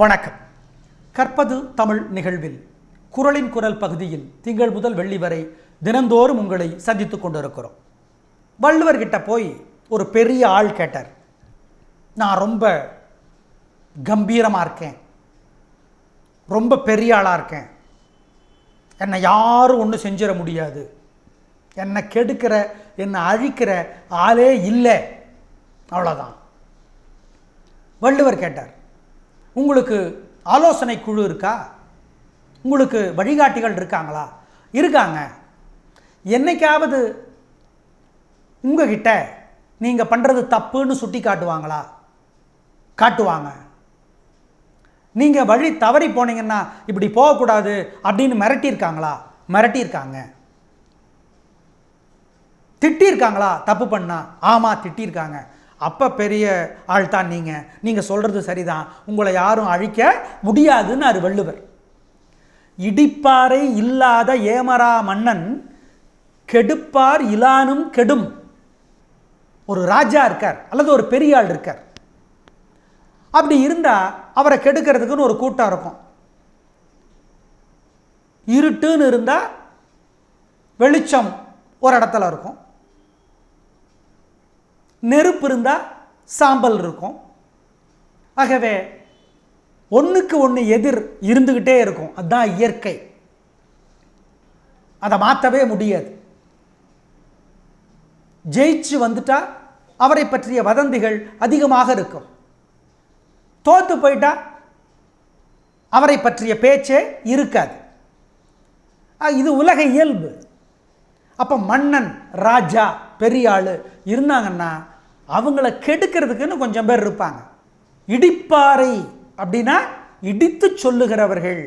வணக்கம். கற்பது தமிழ் நிகழ்வில் குரலின் குரல் பகுதியில் திங்கள் முதல் வெள்ளி வரை தினந்தோறும் உங்களை சந்தித்து கொண்டிருக்கிறோம். வள்ளுவர்கிட்ட போய் ஒரு பெரிய ஆள் கேட்டார். நான் ரொம்ப கம்பீரமாக இருக்கேன். ரொம்ப பெரிய ஆளாக இருக்கேன். என்னை யாரும் ஒன்றும் செஞ்சிட முடியாது. என்னை கெடுக்கிற என்னை அழிக்கிற ஆளே இல்லை. அவ்வளோதான் வள்ளுவர் கேட்டார். உங்களுக்கு ஆலோசனை குழு இருக்கா? உங்களுக்கு வழிகாட்டிகள் இருக்காங்களா? இருக்காங்க. என்னைக்காவது உங்ககிட்ட நீங்கள் பண்ணுறது தப்புன்னு சுட்டி காட்டுவாங்களா? காட்டுவாங்க. நீங்கள் வழி தவறி போனீங்கன்னா இப்படி போகக்கூடாது அப்படின்னு மிரட்டியிருக்காங்களா? மிரட்டியிருக்காங்க. திட்டியிருக்காங்களா? தப்பு பண்ணா? ஆமாம் திட்டியிருக்காங்க. அப்போ பெரிய ஆள் தான் நீங்கள் நீங்கள் சொல்கிறது சரிதான். உங்களை யாரும் அழிக்க முடியாதுன்னு வள்ளுவர். இடிப்பாறை இல்லாத ஏமரா மன்னன் கெடுப்பார் இலானும் கெடும். ஒரு ராஜா இருக்கார் அல்லது ஒரு பெரிய ஆள் இருக்கார். அப்படி இருந்தால் அவரை கெடுக்கிறதுக்குன்னு ஒரு கூட்டம் இருக்கும். இருட்டுன்னு இருந்தால் வெளிச்சம் ஒரு இடத்துல இருக்கும். நெருப்பு இருந்தால் சாம்பல் இருக்கும். ஆகவே ஒன்றுக்கு ஒன்று எதிர் இருந்துக்கிட்டே இருக்கும். அதுதான் இயற்கை. அதை மாற்றவே முடியாது. ஜெயிச்சு வந்துட்டால் அவரை பற்றிய வதந்திகள் அதிகமாக இருக்கும். தோத்து போயிட்டா அவரை பற்றிய பேச்சே இருக்காது. இது உலக இயல்பு. அப்போ மன்னன் ராஜா பெரிய ஆள் இருந்தாங்கன்னா அவங்கள கெடுக்கிறதுக்குன்னு கொஞ்சம் பேர் இருப்பாங்க. இடிப்பாறை அப்படின்னா இடித்து சொல்லுகிறவர்கள்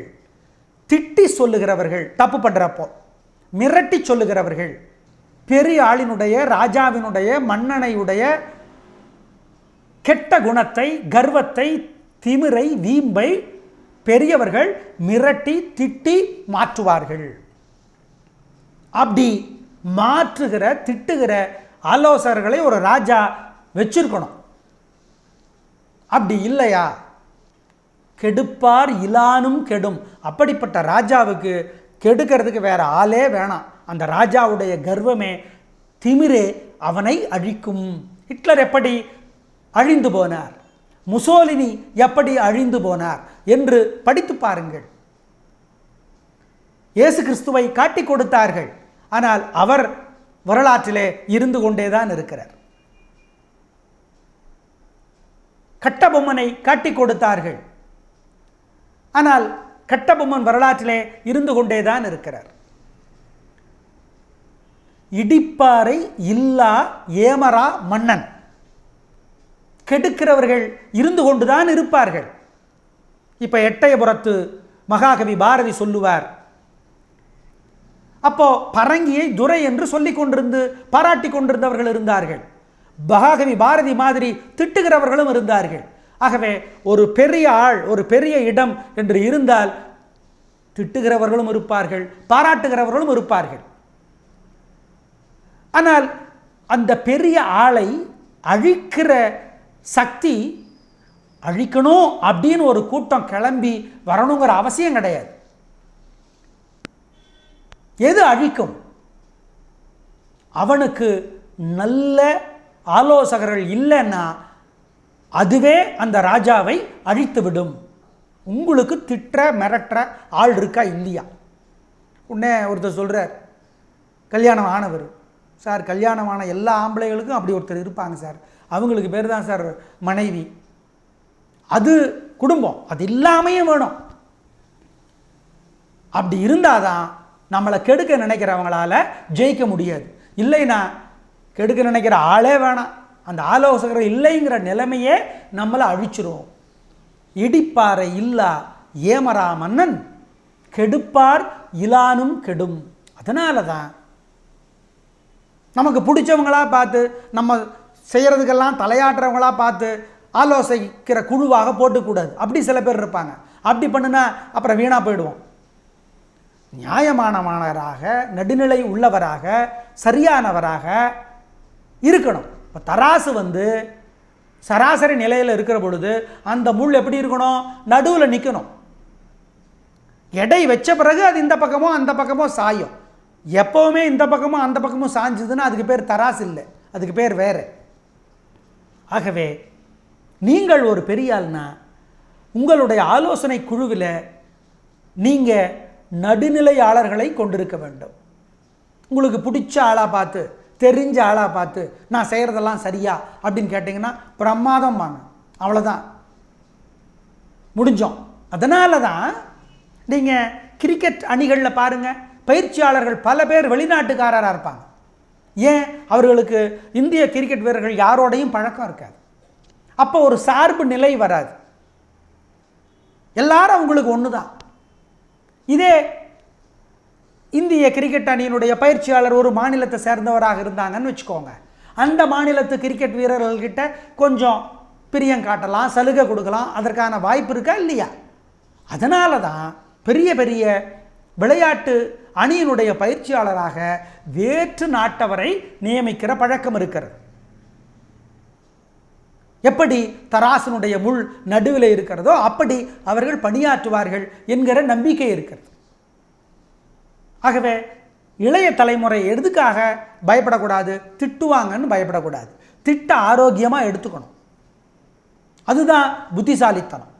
திட்டி சொல்லுகிறவர்கள் தப்பு பண்ணுறப்போ மிரட்டி சொல்லுகிறவர்கள் பெரிய ஆளினுடைய ராஜாவினுடைய மன்னனையுடைய கெட்ட குணத்தை கர்வத்தை திமிரை வீம்பை பெரியவர்கள் மிரட்டி திட்டி மாற்றுவார்கள். அப்படி மாற்றுகிற திட்டுகிற ஆலோசகர்களை ஒரு ராஜா வச்சிருக்கணும். அப்படி இல்லையா? கெடுப்பார் இலானும் கெடும். அப்படிப்பட்ட ராஜாவுக்கு கெடுக்கிறதுக்கு வேற ஆளே வேணாம். அந்த ராஜாவுடைய கர்வமே திமிரே அவனை அழிக்கும். ஹிட்லர் எப்படி அழிந்து போனார்? முசோலினி எப்படி அழிந்து போனார்? என்று படித்து பாருங்கள். இயேசு கிறிஸ்துவை காட்டி கொடுத்தார்கள். ஆனால் அவர் வரலாற்றிலே இருந்து கொண்டேதான் இருக்கிறார். கட்டபொம்மனை காட்டி கொடுத்தார்கள். ஆனால் கட்டபொம்மன் வரலாற்றிலே இருந்து கொண்டேதான் இருக்கிறார். இடிப்பாறை இல்லா ஏமரா மன்னன். கெடுக்கிறவர்கள் இருந்து கொண்டுதான் இருப்பார்கள். இப்போ எட்டயபுரத்து மகாகவி பாரதி சொல்லுவார் அப்போ பரங்கியை துரை என்று சொல்லிக் கொண்டிருந்து பாராட்டி கொண்டிருந்தவர்கள் இருந்தார்கள். பகாகவி பாரதி மாதிரி திட்டுகிறவர்களும் இருந்தார்கள். ஆகவே ஒரு பெரிய ஆள் ஒரு பெரிய இடம் என்று இருந்தால் திட்டுகிறவர்களும் இருப்பார்கள் பாராட்டுகிறவர்களும் இருப்பார்கள். ஆனால் அந்த பெரிய ஆளை அழிக்கிற சக்தி அழிக்கணும் அப்படின்னு ஒரு கூட்டம் கிளம்பி வரணுங்கிற அவசியம் கிடையாது. எது அழிக்கும்? அவனுக்கு நல்ல ஆலோசகர்கள் இல்லைன்னா அதுவே அந்த ராஜாவை அழித்துவிடும். உங்களுக்கு திட்டுற மிரட்டுற ஆள் இருக்கா இல்லையா? உடனே ஒருத்தர் சொல்கிறார் கல்யாணம் ஆனவர். சார் கல்யாணமான எல்லா ஆம்பளைகளுக்கும் அப்படி ஒருத்தர் இருப்பாங்க சார். அவங்களுக்கு பேர் தான் சார் மனைவி. அது குடும்பம் அது இல்லாமையும் வேணும். அப்படி இருந்தால் தான் நம்மளை கெடுக்க நினைக்கிறவங்களால ஜெயிக்க முடியாது. இல்லைன்னா கெடுக்க நினைக்கிற ஆளே வேணாம். அந்த ஆலோசகர் இல்லைங்கிற நிலைமையே நம்மளை அழிச்சிரும். இடிப்பாறை இல்லா ஏமரா மன்னன் கெடுப்பார் இலானும் கெடும். அதனால தான் நமக்கு பிடிச்சவங்களா பார்த்து நம்ம செய்கிறதுக்கெல்லாம் தலையாட்டுறவங்களா பார்த்து ஆலோசிக்கிற குழுவாக போட்டுக்கூடாது. அப்படி சில பேர் இருப்பாங்க. அப்படி பண்ணுனா அப்புறம் வீணாக போயிடுவோம். நியாயமானவராக நடுநிலை உள்ளவராக சரியானவராக இருக்கணும். இப்போ தராசு வந்து சராசரி நிலையில் இருக்கிற பொழுது அந்த முள் எப்படி இருக்கணும்? நடுவில் நிற்கணும் எடை வச்ச பிறகு அது இந்த பக்கமோ அந்த பக்கமோ சாயும். எப்போவுமே இந்த பக்கமும் அந்த பக்கமும் சாஞ்சுதுன்னா அதுக்கு பேர் தராசு இல்லை. அதுக்கு பேர் வேறு. ஆகவே நீங்கள் ஒரு பெரியாள்னா உங்களுடைய ஆலோசனை குழுவில் நீங்கள் நடுநிலையாளர்களை கொண்டிருக்க வேண்டும். உங்களுக்கு பிடிச்ச ஆளாக பார்த்து தெரிஞ்ச ஆளாக பார்த்து நான் செய்கிறதெல்லாம் சரியா அப்படின்னு கேட்டிங்கன்னா பிரமாதம் வாங்க. அவ்வளோதான் முடிஞ்சோம். அதனால தான் நீங்கள் கிரிக்கெட் அணிகளில் பாருங்கள் பயிற்சியாளர்கள் பல பேர் வெளிநாட்டுக்காரராக இருப்பாங்க. ஏன்? அவர்களுக்கு இந்திய கிரிக்கெட் வீரர்கள் யாரோடையும் பழக்கம் இருக்காது. அப்போ ஒரு சார்பு நிலை வராது. எல்லாரும் அவங்களுக்கு ஒன்று தான் இதே இந்திய கிரிக்கெட் அணியினுடைய பயிற்சியாளர் ஒரு மாநிலத்தை சேர்ந்தவராக இருந்தாங்கன்னு வச்சுக்கோங்க. அந்த மாநிலத்து கிரிக்கெட் வீரர்கள்கிட்ட கொஞ்சம் பிரியம் காட்டலாம் சலுகை கொடுக்கலாம். அதற்கான வாய்ப்பு இருக்கா இல்லையா? அதனால தான் பெரிய பெரிய விளையாட்டு அணியினுடைய பயிற்சியாளராக வேற்று நாட்டவரை நியமிக்கிற பழக்கம் இருக்கிறது. எப்படி தராசனுடைய முள் நடுவில் இருக்கிறதோ அப்படி அவர்கள் பணியாற்றுவார்கள் என்கிற நம்பிக்கை இருக்கிறது. ஆகவே இளைய தலைமுறை எதுக்காக பயப்படக்கூடாது? திட்டுவாங்கன்னு பயப்படக்கூடாது. திட்ட ஆரோக்கியமாக எடுத்துக்கணும். அதுதான் புத்திசாலித்தனம்.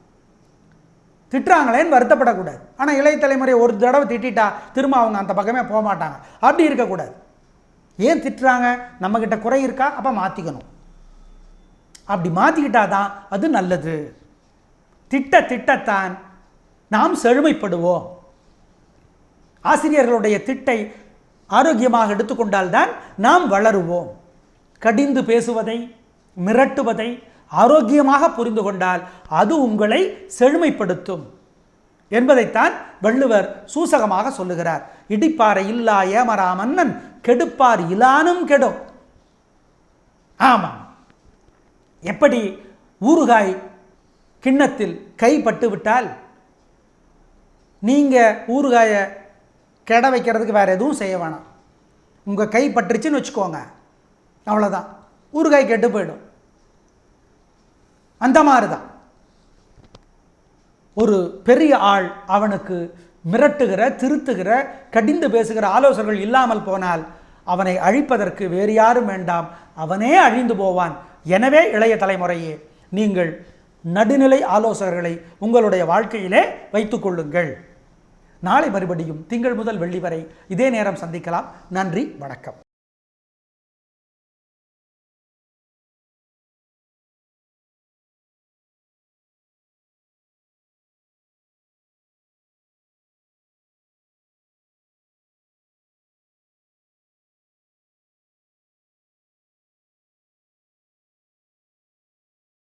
திட்டுறாங்களேன்னு வருத்தப்படக்கூடாது. ஆனால் இளைய தலைமுறை ஒரு தடவை திட்டிட்டா திரும்ப அவங்க அந்த பக்கமே போக மாட்டாங்க. அப்படி இருக்கக்கூடாது. ஏன் திட்டுறாங்க? நம்மக்கிட்ட குறை இருக்கா? அப்போ மாற்றிக்கணும் அப்படி மாற்றிக்கிட்டா தான் அது நல்லது. திட்ட திட்டத்தான் நாம் செழுமைப்படுவோம். ஆசிரியர்களுடைய திட்டை ஆரோக்கியமாக எடுத்துக்கொண்டால்தான் நாம் வளருவோம். கடிந்து பேசுவதை மிரட்டுவதை ஆரோக்கியமாக புரிந்து கொண்டால் அது உங்களை செழுமைப்படுத்தும் என்பதைத்தான் வள்ளுவர் சூசகமாக சொல்லுகிறார். இடிப்பாறை இல்லா ஏமரா மன்னன் கெடுப்பார் இலானும் கெடும். ஆமாம். எப்படி ஊறுகாய் கிண்ணத்தில் கை பட்டு விட்டால் நீங்கள் ஊறுகாயை கெட வைக்கிறதுக்கு வேறு எதுவும் செய்ய வேணாம். உங்கள் கை பட்டுருச்சுன்னு வச்சுக்கோங்க. அவ்வளோதான் ஊறுகாய் கெட்டு போயிடும். அந்த மாதிரி தான் ஒரு பெரிய ஆள் அவனுக்கு மிரட்டுகிற திருத்துகிற கடிந்து பேசுகிற ஆலோசனைகள் இல்லாமல் போனால் அவனை அழிப்பதற்கு வேறு யாரும் வேண்டாம். அவனே அழிந்து போவான். எனவே இளைய தலைமுறையே நீங்கள் நடுநிலை ஆலோசகர்களை உங்களுடைய வாழ்க்கையிலே வைத்துக்கொள்ளுங்கள் நாளை மறுபடியும் திங்கள் முதல் வெள்ளி வரை இதே நேரம் சந்திக்கலாம். நன்றி வணக்கம்.